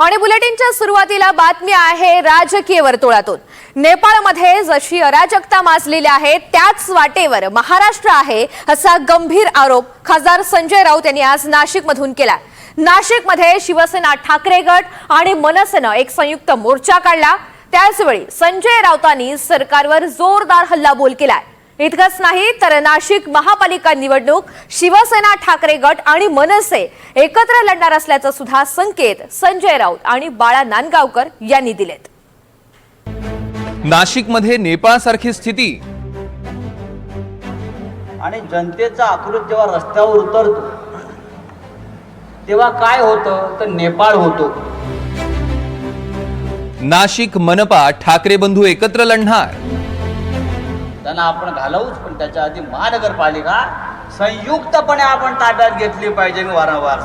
आणि बुलेटिनच्या सुरुवातीला बातमी आहे राजकीय वर्तुळातून. नेपाळमध्ये जशी अराजकता माजलेली आहे त्याच वाटेवर महाराष्ट्र आहे असा गंभीर आरोप खासदार संजय राऊत यांनी आज नाशिकमधून केला. नाशिकमध्ये शिवसेना ठाकरे गट आणि मनसेनं एक संयुक्त मोर्चा काढला. त्याचवेळी संजय राऊतांनी सरकारवर जोरदार हल्लाबोल केलाय. इतकंच नाही तर नाशिक महापालिका निवडणूक शिवसेना ठाकरे गट आणि मनसे एकत्र लढणार असल्याचा सुद्धा संकेत संजय राऊत आणि बाळा नांदगावकर यांनी दिलेत. नाशिकमध्ये नेपाळसारखी स्थिती. आणि जनतेचा आक्रोश जेव्हा रस्त्यावर उतरतो तेव्हा काय होतं? तर नेपाळ होतो. नाशिक मनपा ठाकरे बंधू एकत्र लढणार. त्यांना आपण घालवूच पण त्याच्या आधी महानगरपालिका संयुक्तपणे आपण ताब्यात घेतली पाहिजे मी वारंवार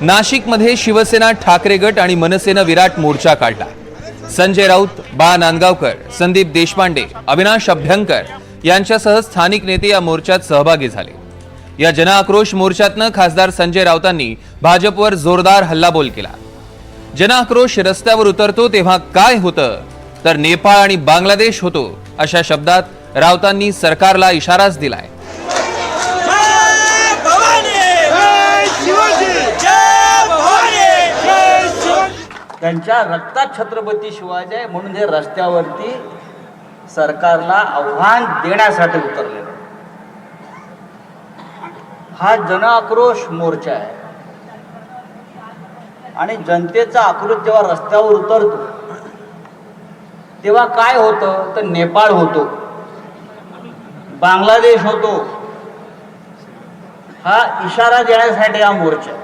नाशिकमध्ये शिवसेना ठाकरे गट आणि मनसेनं विराट मोर्चा काढला. संजय राऊत बा. नांदगावकर संदीप देशपांडे अविनाश अभ्यंकर यांच्यासह स्थानिक नेते या मोर्चात सहभागी झाले. या जनआक्रोश मोर्चातनं खासदार संजय राऊतांनी भाजपवर जोरदार हल्लाबोल केला. जनआक्रोश रस्त्यावर उतरतो तेव्हा काय होतं? तर नेपाळ आणि बांगलादेश होतो अशा शब्दात राऊतांनी सरकारला इशाराच दिलाय. त्यांच्या रक्तात छत्रपती शिवाजी म्हणून हे रस्त्यावरती सरकारला आव्हान देण्यासाठी उतरलेलं आहे. हा जनआक्रोश मोर्चा आहे. आणि जनतेचा आक्रोश जेव्हा रस्त्यावर उतरतो तेव्हा काय होतं? तर नेपाळ होतो. बांगलादेश होतो. हा इशारा देण्यासाठी हा मोर्चा आहे.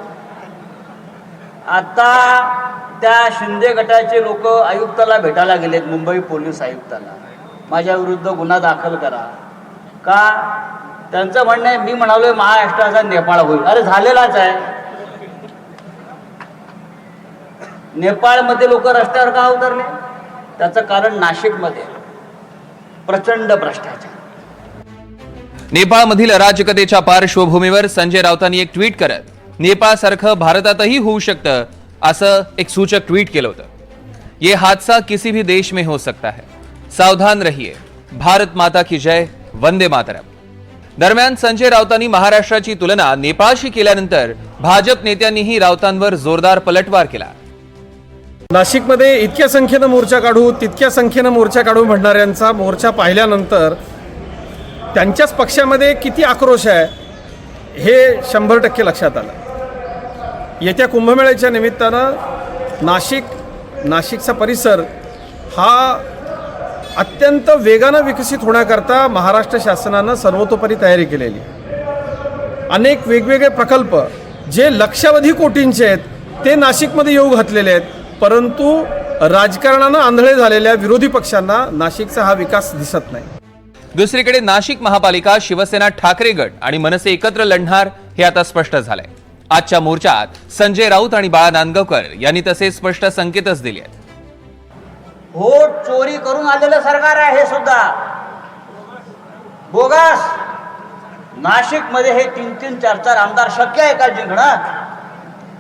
आता त्या शिंदे गटाचे लोक आयुक्ताला भेटायला गेलेत मुंबई पोलीस आयुक्ताला. माझ्या विरुद्ध गुन्हा दाखल करा. का? त्यांचं म्हणणं आहे मी म्हणालोय महाराष्ट्राचा नेपाळ होईल. अरे झालेलाच आहे. नेपाळमध्ये लोक रस्त्यावर का उतरले? त्याचं कारण नाशिकमध्ये. प्रचंड भ्रष्टाचार. नेपाळमधील अराजकतेच्या पार्श्वभूमीवर संजय राऊतांनी एक ट्विट करत नेपाळसारखं भारतातही होऊ शकतं असं एक सूचक ट्विट केलं होतं. ये हादसा किसी भी देश में हो सकता है. सावधान रहिए. भारत माता की जय. वंदे मातरम. दरम्यान संजय राऊतांनी महाराष्ट्राची तुलना नेपाळशी केल्यानंतर भाजप नेत्यांनीही राऊतांवर जोरदार पलटवार केला. नाशिकमध्ये इतक्या संख्येनं मोर्चा काढू तितक्या संख्येनं मोर्चा काढू म्हणणाऱ्यांचा मोर्चा पाहिल्यानंतर त्यांच्याच पक्षामध्ये किती आक्रोश आहे हे शंभर टक्के लक्षात आलं. येत्या कुंभमेळ्याच्या निमित्तानं नाशिक नाशिकचा परिसर हा अत्यंत वेगानं विकसित होण्याकरता महाराष्ट्र शासनानं सर्वतोपरी तयारी केलेली. अनेक वेगवेगळे प्रकल्प जे लक्षावधी कोटींचे आहेत ते नाशिकमध्ये येऊ घातलेले आहेत. परंतु राजकारणानं आंधळे झालेल्या विरोधी पक्षांना नाशिकचा हा विकास दिसत नाही. दुसरीकडे नाशिक महापालिका शिवसेना ठाकरे गट आणि मनसे एकत्र लढणार हे आता स्पष्ट झालंय. आजच्या मोर्चात संजय राऊत आणि बाळा नांदगावकर यांनी तसे स्पष्ट संकेतच दिले आहेत होट चोरी करून आलेलं सरकार आहे हे सुद्धा. बोगास नाशिकमध्ये हे तीन तीन चार चार आमदार शक्य आहे का जिंकणं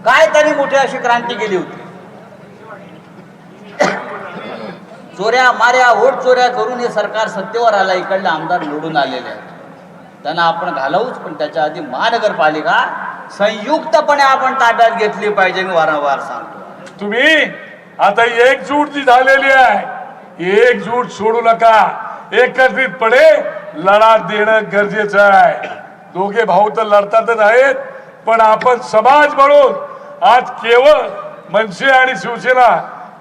काय त्यांनी मोठी अशी क्रांती केली होती. चोऱ्या माऱ्या होट चोऱ्या करून हे सरकार सत्तेवर आला इकडले आमदार निवडून आलेले आहेत. त्यांना आपण घालवूच पण त्याच्या आधी महानगरपालिका संयुक्तपणे आपण ताब्यात घेतली पाहिजे मी वारंवार सांगतो. तुम्ही आता एकजूट जी झालेली आहे एकजूट सोडू नका. एकत्रितपणे लढा देणं गरजेचं आहे. दोघे भाऊ तर लढतातच आहेत पण आपण समाज म्हणून आज केवळ मनसे आणि शिवसेना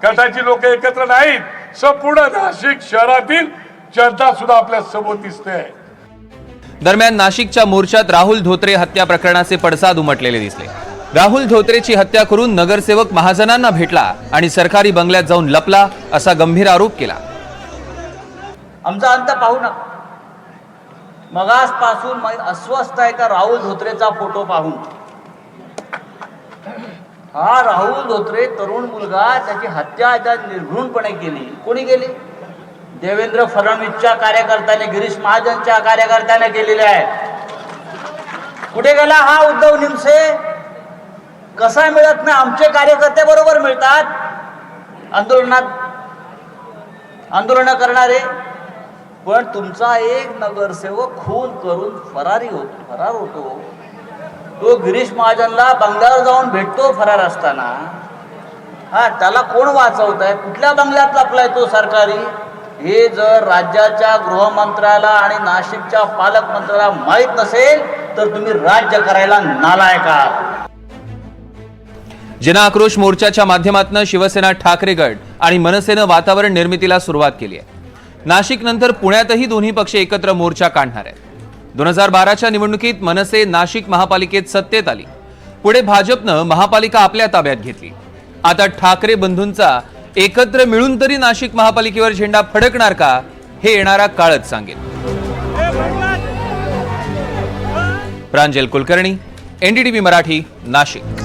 गटाची लोक एकत्र नाहीत संपूर्ण नाशिक शहरातील जनता सुद्धा आपल्यासमोर दिसते. दरम्यान नाशिकच्या मोर्चात राहुल धोत्रे हत्या प्रकरणाचे पडसाद उमटलेले दिसले. राहुल धोत्रेची हत्या करून नगरसेवक महाजनांना भेटला आणि सरकारी बंगल्यात जाऊन लपला असा गंभीर आरोप केला. आमचा अंत पाहू ना मगासपासून पासून अस्वस्थ आहे का राहुल धोत्रेचा फोटो पाहून? हा राहुल धोत्रे तरुण मुलगा त्याची हत्या त्या निर्घृणपणे केली. कोणी केली? देवेंद्र फडणवीसच्या कार्यकर्त्याने गिरीश महाजनच्या कार्यकर्त्याने केलेले आहे. कुठे गेला हा उद्धव निमसे? कसा मिळत नाही आमचे कार्यकर्ते बरोबर मिळतात. आंदोलनात आंदोलन करणारे. पण तुमचा एक नगरसेवक खून करून फरारी होतो फरार होतो. तो गिरीश महाजनला बंगल्यावर जाऊन भेटतो फरार असताना. हा त्याला कोण वाचवत आहे कुठल्या बंगल्यात लपलाय तो सरकारी? हे जर राज्याच्या गृहमंत्र्याला आणि नाशिकच्या पालकमंत्र्याला माहीत नसेल तर तुम्ही राज्य करायला नालायक आहात. जन आक्रोश मोर्चाच्या माध्यमातून शिवसेना ठाकरे गट आणि मनसेनं वातावरण निर्मितीला सुरुवात केली आहे. नाशिक नंतर पुण्यातही दोन्ही पक्ष एकत्र मोर्चा काढणार आहेत. दोन हजार बाराच्या निवडणुकीत मनसे नाशिक महापालिकेत सत्तेत आली. पुढे भाजपनं महापालिका आपल्या ताब्यात घेतली. आता ठाकरे बंधूंचा एकत्र मिळून तरी नाशिक महापालिकेवर झेंडा फडकणार का हे येणारा काळच सांगेल. प्रांजल कुलकर्णी एनडीटीव्ही मराठी नाशिक.